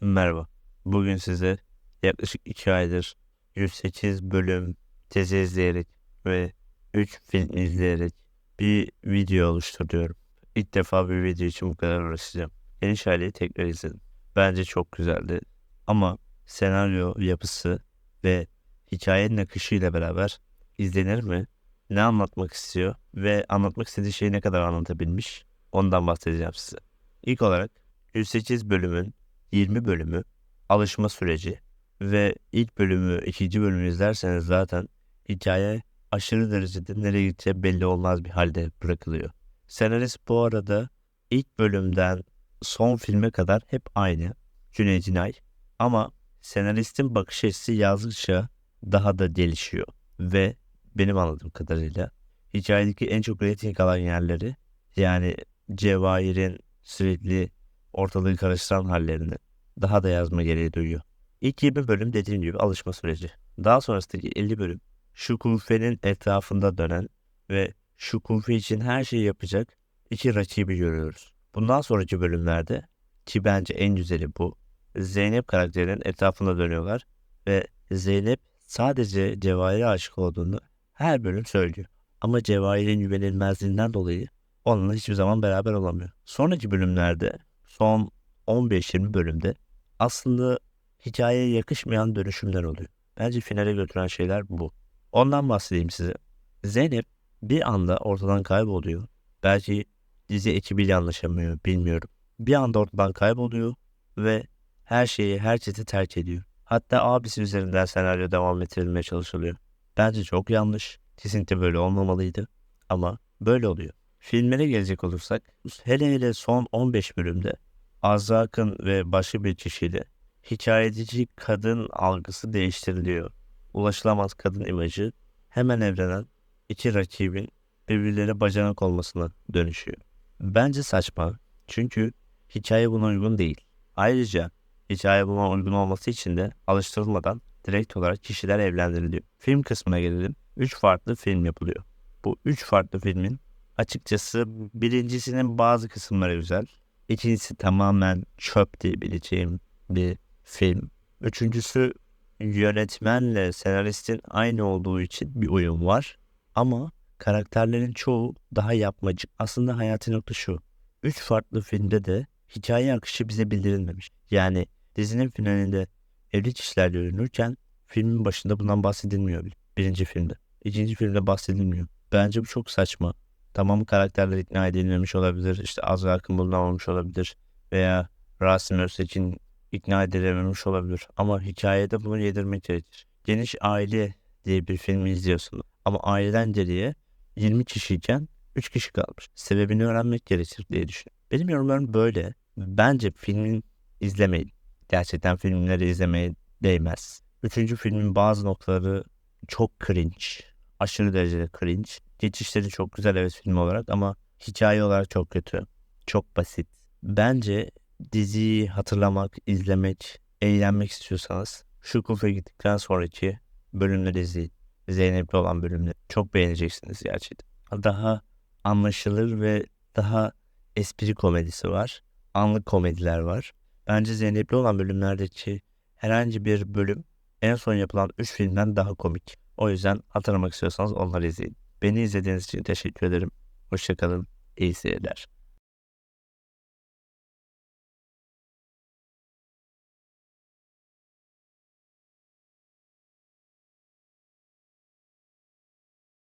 Merhaba. Bugün size yaklaşık 2 aydır 108 bölüm dizi izleyerek ve 3 film izleyerek bir video oluşturuyorum. İlk defa bir video için bu kadar uğraşacağım. Yeni Şahiye'yi tekrar izledim. Bence çok güzeldi. Ama senaryo yapısı ve hikayenin akışıyla beraber izlenir mi? Ne anlatmak istiyor ve anlatmak istediği şeyi ne kadar anlatabilmiş? Ondan bahsedeceğim size. İlk olarak 108 bölümün 20 bölümü alışma süreci ve ilk bölümü, ikinci bölümü izlerseniz zaten hikaye aşırı derecede nereye gideceği belli olmaz bir halde bırakılıyor. Senarist bu arada ilk bölümden son filme kadar hep aynı. Cüneyt İnay. Ama senaristin bakış açısı yazdıkça daha da gelişiyor. Ve benim anladığım kadarıyla hikayedeki en çok reyting alan yerleri yani Cevahir'in sürekli ortalığı karıştıran hallerini daha da yazma gereği duyuyor. İlk 20 bölüm dediğim gibi alışma süreci. Daha sonrasındaki 50 bölüm şu kufenin etrafında dönen ve şu kufe için her şeyi yapacak iki rakibi görüyoruz. Bundan sonraki bölümlerde ki bence en güzeli bu. Zeynep karakterinin etrafında dönüyorlar ve Zeynep sadece Cevahir'e aşık olduğunu her bölüm söylüyor. Ama Cevahir'in güvenilmezliğinden dolayı onunla hiçbir zaman beraber olamıyor. Sonraki bölümlerde son 15-20 bölümde aslında hikayeye yakışmayan dönüşümler oluyor. Bence finale götüren şeyler bu. Ondan bahsedeyim size. Zeynep bir anda ortadan kayboluyor. Belki dizi ekibiyle anlaşamıyor bilmiyorum. Bir anda ortadan kayboluyor ve her şeyi herkesi terk ediyor. Hatta abisi üzerinden senaryo devam ettirilmeye çalışılıyor. Bence çok yanlış. Kesinlikle böyle olmamalıydı. Ama böyle oluyor. Filmlere gelecek olursak hele hele son 15 bölümde Azra Akın ve başka bir kişiyle hikayedeki kadın algısı değiştiriliyor. Ulaşılamaz kadın imajı hemen evrenen iki rakibin birbirlerine bacanak olmasına dönüşüyor. Bence saçma. Çünkü hikaye buna uygun değil. Ayrıca hikaye buna uygun olması için de alıştırılmadan direkt olarak kişiler evlendiriliyor. Film kısmına gelelim. 3 farklı film yapılıyor. Bu 3 farklı filmin açıkçası birincisinin bazı kısımları güzel. İkincisi tamamen çöp diyebileceğim bir film. Üçüncüsü yönetmenle senaristin aynı olduğu için bir uyum var. Ama karakterlerin çoğu daha yapmacık. Aslında hayatın nokta şu. Üç farklı filmde de hikaye akışı bize bildirilmemiş. Yani dizinin finalinde evli kişiler görünürken filmin başında bundan bahsedilmiyor bile. Birinci filmde. İkinci filmde bahsedilmiyor. Bence bu çok saçma. Tamam karakterler ikna edilmemiş olabilir. İşte Azra Akın bulunamamış olabilir. Veya Rasim Öztekin ikna edilememiş olabilir. Ama hikayede bunu yedirmek gerekir. Geniş Aile diye bir film izliyorsunuz. Ama aileden geriye 20 kişiyken 3 kişi kalmış. Sebebini öğrenmek gerekir diye düşünüyorum. Benim yorumlarım böyle. Bence filmin izlemeyin. Gerçekten filmleri izlemeye değmez. Üçüncü filmin bazı noktaları çok cringe. Aşırı derecede cringe. Geçişleri çok güzel evet film olarak ama hikaye olarak çok kötü. Çok basit. Bence diziyi hatırlamak, izlemek, eğlenmek istiyorsanız şu kufe gittikten sonraki bölümleri izleyin. Zeynep'le olan bölümleri. Çok beğeneceksiniz gerçekten. Daha anlaşılır ve daha espri komedisi var. Anlık komediler var. Bence Zeynep'le olan bölümlerdeki herhangi bir bölüm en son yapılan 3 filmden daha komik. O yüzden hatırlamak istiyorsanız onları izleyin. Beni izlediğiniz için teşekkür ederim. Hoşçakalın. İyi seyirler.